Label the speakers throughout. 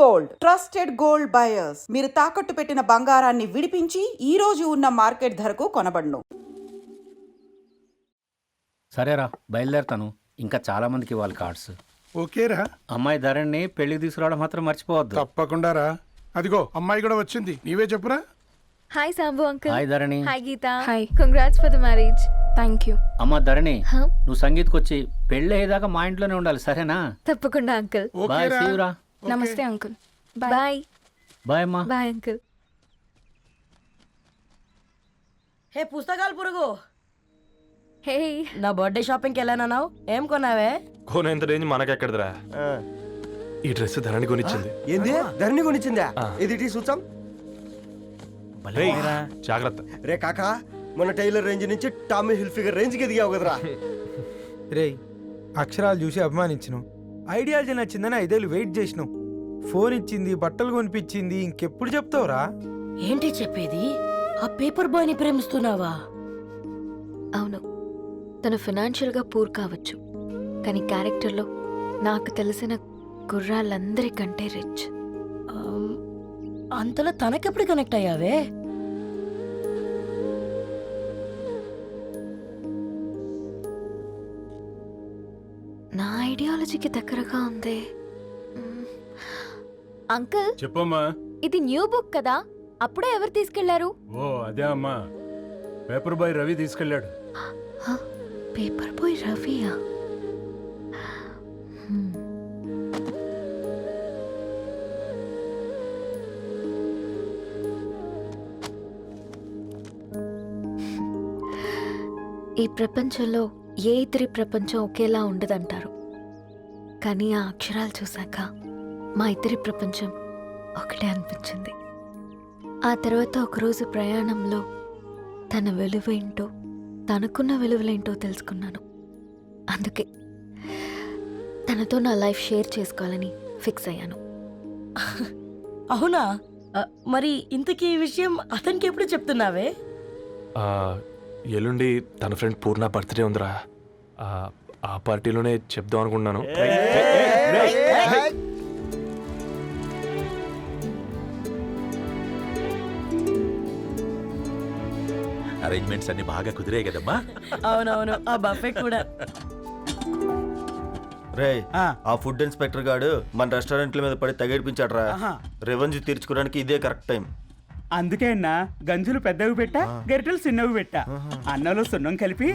Speaker 1: Gold. Trusted gold buyers. మీరు తాకట్టు పెట్టిన బంగారాన్ని విడిపించి ఈ రోజు ఉన్న మార్కెట్ ధరకు కొనబడును.
Speaker 2: సరేరా బయలుదేరుతాను. ఇంకా చాలా మందికి ఇవ్వాలి కార్డ్స్.
Speaker 3: ఓకేరా.
Speaker 2: అమ్మాయి ధరణి పెళ్ళికి తీసుకురావడం మాత్రం మర్చిపోవద్దు.
Speaker 3: తప్పకుండా రా అదిగో అమ్మాయి కూడా వచ్చింది. నీవే చెప్పురా.
Speaker 4: Hi Sambu uncle
Speaker 2: hi Dharani.
Speaker 4: Hi Geetha.
Speaker 5: Hi.
Speaker 4: Congrats for the marriage
Speaker 5: thank you
Speaker 2: అమ్మ ధరణి
Speaker 4: Huh?
Speaker 2: నువ్వు సంగీత్కి వచ్చి పెళ్ళి అయ్యేదాకా మా ఇంట్లోనే ఉండాలి సరేనా?
Speaker 4: తప్పకుండా అంకుల్
Speaker 2: బాయ్
Speaker 3: ఓకేరా
Speaker 2: సీవురా.
Speaker 5: నమస్తే అంకుల్.
Speaker 4: బాయ్
Speaker 2: బాయ్ అమ్మా
Speaker 4: బాయ్ అంకుల్.
Speaker 6: హే పుస్తకాలు పురుగు.
Speaker 4: హే
Speaker 6: నా బర్త్డే షాపింగ్కి వెళ్ళానన్నావు? ఏం కొన్నావే?
Speaker 7: కోనేంత రేంజ్ మనకెక్కడదిరా ఈ డ్రెస్ ధరణి కొనిచ్చింది.
Speaker 8: ఏంది? ధరణి కొనిచ్చిందా? ఇది టీ సూచం?
Speaker 7: రేయ్, జాగ్రత్త.
Speaker 8: రే కాకా మన టైలర్ రేంజ్ నుంచి టామీ హిల్ఫిగర్ రేంజ్కి ఎదిగావు కదరా
Speaker 9: రేయ్ అక్షరాలు చూసి అభిమానించను ఐడియాలజీ నచ్చిందని ఐదేళ్ళు వెయిట్ చేసినావు ఫోన్ ఇచ్చింది బట్టలు కొనిపించింది ఇంకెప్పుడు చెప్తావురా?
Speaker 6: ఏంటి చెప్పేది? ఆ పేపర్ బాయ్ని ప్రేమిస్తున్నావా?
Speaker 4: అవును. తను ఫినాన్షియల్గా పూర్ కావచ్చు. కానీ క్యారెక్టర్లో నాకు తెలిసిన గుర్రాలందరికంటే రిచ్
Speaker 6: అంతలో తనకెప్పుడు కనెక్ట్ అయ్యావే?
Speaker 4: ఐడియాలజీకి దగ్గరగా ఉంది. అంకుల్?
Speaker 3: చెప్పమ్మా.
Speaker 4: ఇది న్యూ బుక్ కదా? అప్పుడే ఎవరు తీసుకెళ్ళారు?
Speaker 3: ఓ అదే అమ్మా. పేపర్ బాయ్ రవి తీసుకెళ్ళాడు.
Speaker 4: పేపర్ బాయ్ రవియా. ఈ ప్రపంచంలో ఏ ఇద్దరి ప్రపంచం ఒకేలా ఉండదంటారు? కానీ ఆ అక్షరాలు చూశాక మా ఇద్దరి ప్రపంచం ఒకటే అనిపించింది. ఆ తర్వాత ఒకరోజు ప్రయాణంలో తన విలువేంటో తనకున్న విలువలేంటో తెలుసుకున్నాను. అందుకే తనతో నా లైఫ్ షేర్ చేసుకోవాలని ఫిక్స్ అయ్యాను.
Speaker 6: అవునా? మరి ఇంతకీ ఈ విషయం అతనికి ఎప్పుడు చెప్తున్నావే?
Speaker 7: ఎల్లుండి తన ఫ్రెండ్ పూర్ణ బర్త్డే ఉందిరా. ఆ, పార్టీలోనే చెప్దాం అనుకున్నాను
Speaker 10: అరేంజ్మెంట్స్ అన్ని బాగా కుదిరాయి కదమ్మా.
Speaker 6: అవునవును ఆ బఫే కూడా.
Speaker 8: రే ఆ. ఫుడ్ ఇన్స్పెక్టర్ గాడు మన రెస్టారెంట్ల మీద పడి తగేడిపించాడు రా రెవెన్యూ తీర్చుకోవడానికి ఇదే కరెక్ట్ టైం
Speaker 11: అందుకే అన్న గంజులు పెద్దవి పెట్టా గరిటెలు చిన్నవి పెట్టా. అన్నంలో సున్నం కలిపి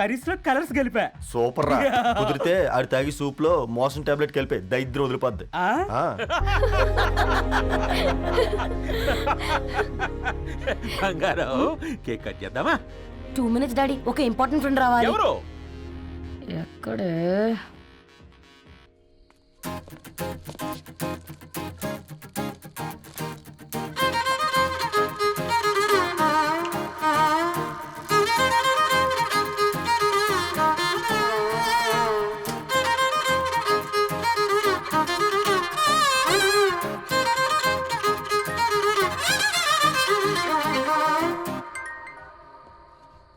Speaker 11: కర్రీస్లో కలర్స్ కలిపా.
Speaker 8: సూపర్ రా. కుదిరితే ఆడి తాగి సూప్లో మోషన్ టాబ్లెట్ కలిపి దరిద్రం వదిలిపోద్ది.
Speaker 11: ఆ?
Speaker 8: ఆ,
Speaker 10: బంగారం కేక్ కట్ చేద్దామా?
Speaker 6: Two minutes daddy. ఒక ఇంపార్టెంట్ ఫ్రెండ్ రావాలి.
Speaker 10: ఎవరు?
Speaker 6: ఎక్కడే?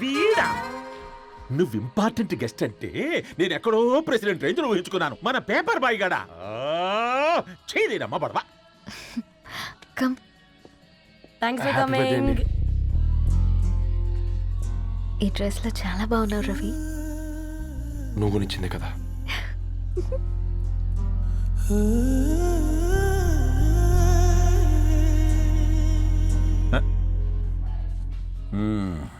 Speaker 10: వీడా? నువ్వు ఇంపార్టెంట్ గెస్ట్ అంటే నేను ఎక్కడో ప్రెసిడెంట్ రేంజ్ ఊహించుకున్నాను. మన పేపర్ బాయ్ గడా? చేయలేనమ్మా పడవా
Speaker 4: కమ్.
Speaker 6: Thanks for coming.
Speaker 4: ఈ డ్రెస్లో చాలా బాగున్నావు రవి.
Speaker 7: నువ్వు కొనిచ్చిందే కదా.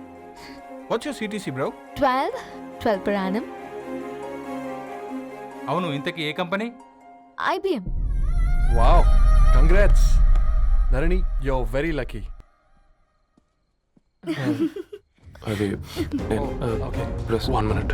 Speaker 9: What's your CTC bro
Speaker 4: twelve twelve per annum.
Speaker 9: అవును ఇంతకీ ఏ company?
Speaker 4: IBM
Speaker 7: wow congrats Dharani yo very lucky అది okay plus one minute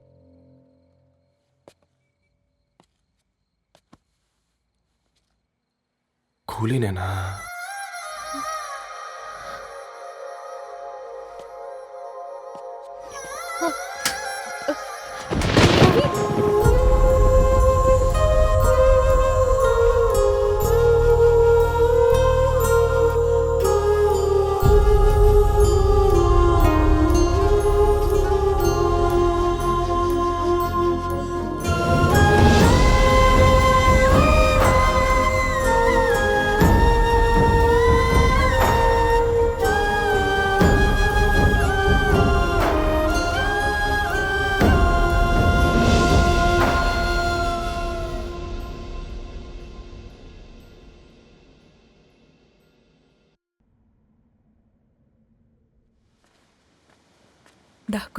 Speaker 7: కూలీనేనా?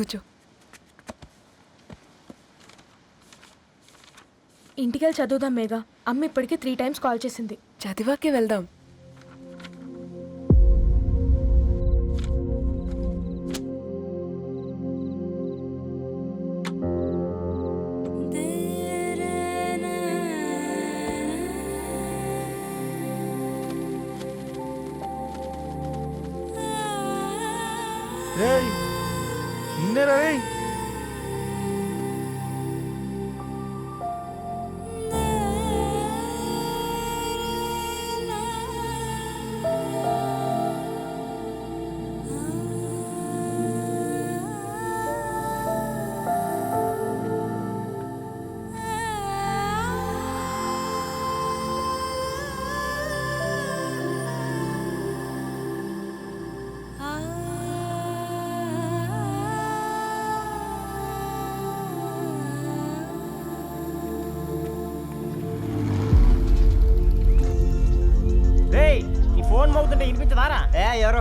Speaker 4: కూర్చో.
Speaker 5: ఇంటికెళ్ళి చదువుదాం మేఘా. అమ్మ ఇప్పటికే త్రీ టైమ్స్ కాల్ చేసింది.
Speaker 4: చదివాకే వెళ్దాం.
Speaker 9: రేయ్ నిన్నేరా రేయ్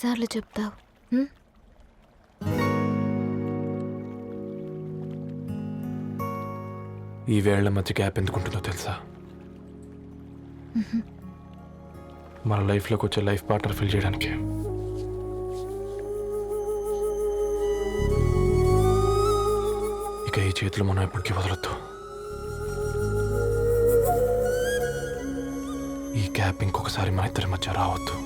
Speaker 4: ఇంకెన్నిసార్లు చెప్తావు?
Speaker 7: ఈ వేళ్ళ మధ్య గ్యాప్ ఎందుకుంటుందో తెలుసా? మన లైఫ్లోకి వచ్చే లైఫ్ పార్ట్నర్ ఫిల్ చేయడానికి. ఇక ఈ చేతులు మనం ఎప్పటికీ వదలొద్దు. ఈ గ్యాప్ ఇంకొకసారి మన ఇద్దరి మధ్య రావద్దు.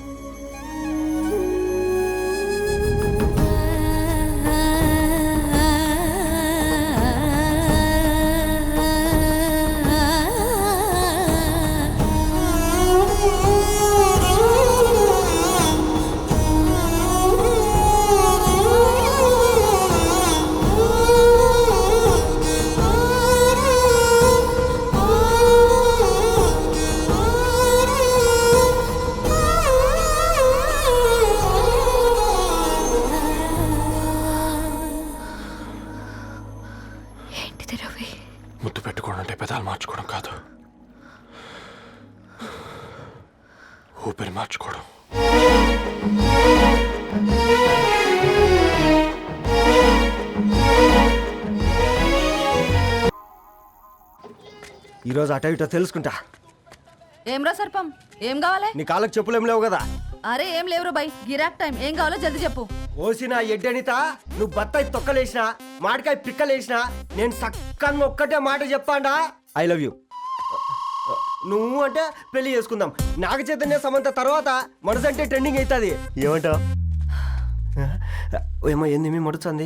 Speaker 8: ఈరోజు అటో ఇటో తెలుసుకుంటా.
Speaker 5: ఏమ్రా సర్పం? ఏం కావాలి?
Speaker 8: నీ కాళ్ళకి చెప్పులేం లేవు కదా?
Speaker 5: అరే ఏం లేవురా బై గిరాక్ టైం. ఏం కావాలో జల్దీ చెప్పు.
Speaker 8: ఓసిన ఎడ్డనిత నువ్వు బత్తాయి తొక్కలేసినా మాడికాయ పిక్కలేసినా నేను సక్కన్న ఒక్కటే మాట చెప్పాడా? I love you. నువ్వు అంటే పెళ్ళి చేసుకుందాం. నాగ చైతన్య సమంత తర్వాత మనసంటే ట్రెండింగ్ అవుతుంది. ఏమంటావు? ఏమో ఏంది మీ మడుతుంది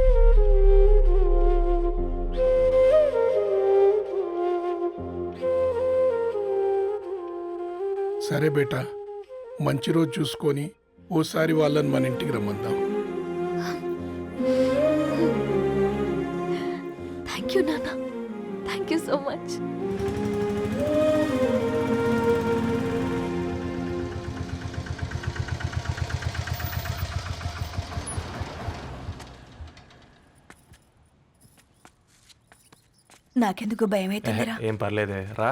Speaker 3: సరే బేటా మంచి రోజు చూసుకొని ఓసారి వాళ్ళని మన ఇంటికి రమ్మందాం.
Speaker 4: థ్యాంక్ యూ నాన్న. థ్యాంక్ యూ సో మచ్
Speaker 12: నాకెందుకు భయం
Speaker 7: ఏహే, ఏం పర్లేదే రా.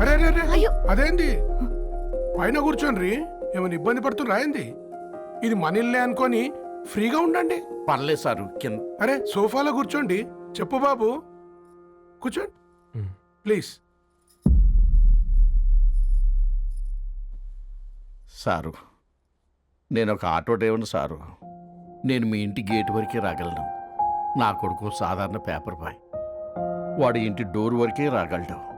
Speaker 3: అరే అరే అరే
Speaker 4: అయ్యో.
Speaker 3: అదేంది? పైన కూర్చోండి ఏమైనా ఇబ్బంది పడుతున్నా రాయింది ఇది మన ఇల్లే అనుకొని ఫ్రీగా ఉండండి.
Speaker 13: పర్లేదు సారు కింద
Speaker 3: అరే సోఫాలో కూర్చోండి. చెప్పు బాబు. కూర్చోండి. ప్లీజ్.
Speaker 13: సారు నేను ఒక ఆటో డ్రైవర్ని సారు. నేను మీ ఇంటి గేట్ వరకే రాగలను. నా కొడుకు సాధారణ పేపర్ బాయ్. వాడి ఇంటి డోర్ వరకే రాగలడు.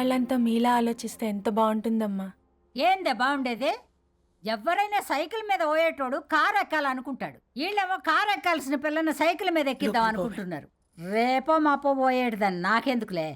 Speaker 4: వాళ్ళంతా మీలా ఆలోచిస్తే ఎంత బాగుంటుందమ్మా.
Speaker 14: ఏందే బాగుండేది? ఎవరైనా సైకిల్ మీద పోయేటోడు కారు ఎక్కాలనుకుంటాడు. వీళ్ళేమో కారు ఎక్కాల్సిన పిల్లని సైకిల్ మీద ఎక్కిద్దాం అనుకుంటున్నారు. రేపో మాపో పోయేటిదని నాకెందుకులే?